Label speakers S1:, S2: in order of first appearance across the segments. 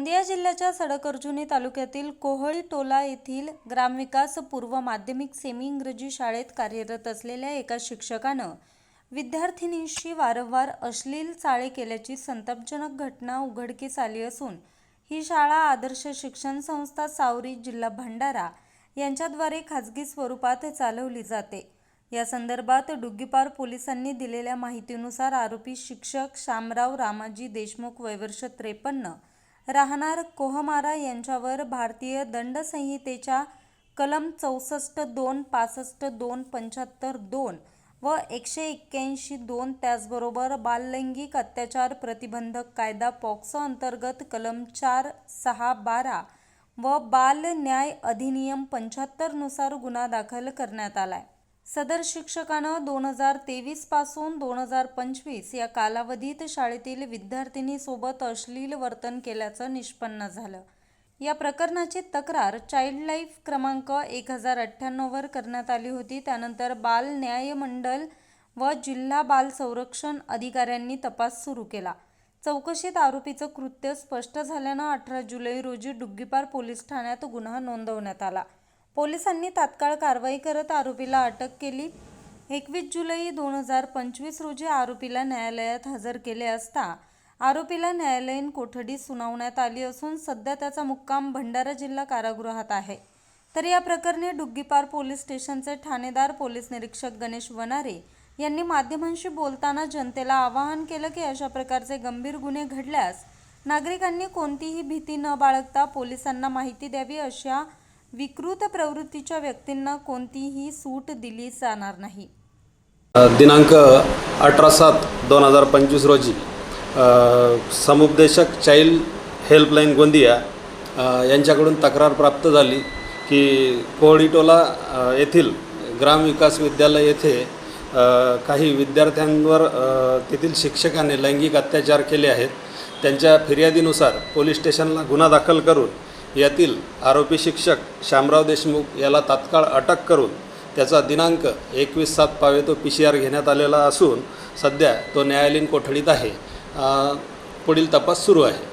S1: गोंदिया जिल्ह्याच्या सडकअर्जुनी तालुक्यातील कोहळ टोला येथील ग्रामविकास पूर्व माध्यमिक सेमी इंग्रजी शाळेत कार्यरत असलेल्या एका शिक्षकानं विद्यार्थिनींशी वारंवार अश्लील चाळे केल्याची संतापजनक घटना उघडकीस आली असून ही शाळा आदर्श शिक्षण संस्था सावरी जिल्हा भंडारा यांच्याद्वारे खाजगी स्वरूपात चालवली जाते. या संदर्भात डुग्गीपार पोलिसांनी दिलेल्या माहितीनुसार आरोपी शिक्षक शामराव रामाजी देशमुख वयवर्ष त्रेपन्न राहणार कोहमारा यांच्यावर भारतीय दंडसंहितेच्या कलम चौसष्ट दोन पासष्ट दोन पंच्याहत्तर दोन व एकशे एक्क्याऐंशी दोन त्याचबरोबर बाललैंगिक अत्याचार प्रतिबंधक कायदा पॉक्सो अंतर्गत कलम चार सहा बारा व बाल न्याय अधिनियम पंच्याहत्तरनुसार गुन्हा दाखल करण्यात आला आहे सदर शिक्षकानं दोन हजार तेवीसपासून दोन हजार पंचवीस या कालावधीत शाळेतील विद्यार्थिनीसोबत अश्लील वर्तन केल्याचं निष्पन्न झालं. या प्रकरणाची तक्रार चाइल्ड लाईफ क्रमांक एक हजार अठ्ठ्याण्णववर करण्यात आली होती. त्यानंतर बाल न्याय मंडल व जिल्हा बाल संरक्षण अधिकाऱ्यांनी तपास सुरू केला. चौकशीत आरोपीचं कृत्य स्पष्ट झाल्यानं अठरा जुलै रोजी डुग्गीपार पोलीस ठाण्यात गुन्हा नोंदवण्यात आला. पोलिसांनी तात्काळ कारवाई करत आरोपीला अटक केली. एकवीस जुलै दोन हजार पंचवीस रोजी आरोपीला न्यायालयात हजर केले असता आरोपीला न्यायालयीन कोठडी सुनावण्यात आली असून सध्या त्याचा मुक्काम भंडारा जिल्हा कारागृहात आहे. तर या प्रकरणी डुग्गीपार पोलीस स्टेशनचे ठाणेदार पोलीस निरीक्षक गणेश वनारे यांनी माध्यमांशी बोलताना जनतेला आवाहन केलं की अशा प्रकारचे गंभीर गुन्हे घडल्यास नागरिकांनी कोणतीही भीती न बाळगता पोलिसांना माहिती द्यावी अशा विकृत प्रवृत्तीच्या व्यक्तींना कोणतीही सूट दिली जाणार नाही.
S2: दिनांक अठरा सात दोन हजार पंचवीस रोजी समुपदेशक चाइल्ड हेल्पलाईन गोंदिया यांच्याकडून तक्रार प्राप्त झाली की कोहळीटोला येथील ग्रामविकास विद्यालय येथे काही विद्यार्थ्यांवर तेथील शिक्षकाने लैंगिक अत्याचार केले आहेत. त्यांच्या फिर्यादीनुसार पोलीस स्टेशनला गुन्हा दाखल करून यातील आरोपी शिक्षक श्यामराव देशमुख याला तात्काळ अटक करून त्याचा दिनांक एकवीस सात पावे तो पी सी आर घेण्यात आलेला असून सध्या तो न्यायालयीन कोठडीत आहे. पुढील तपास सुरू आहे.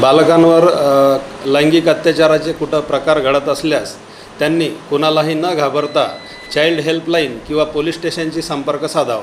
S2: बालकांवर लैंगिक अत्याचाराचे कुठं प्रकार घडत असल्यास त्यांनी कुणालाही न घाबरता चाइल्ड हेल्पलाईन किंवा पोलीस स्टेशनशी संपर्क साधावा.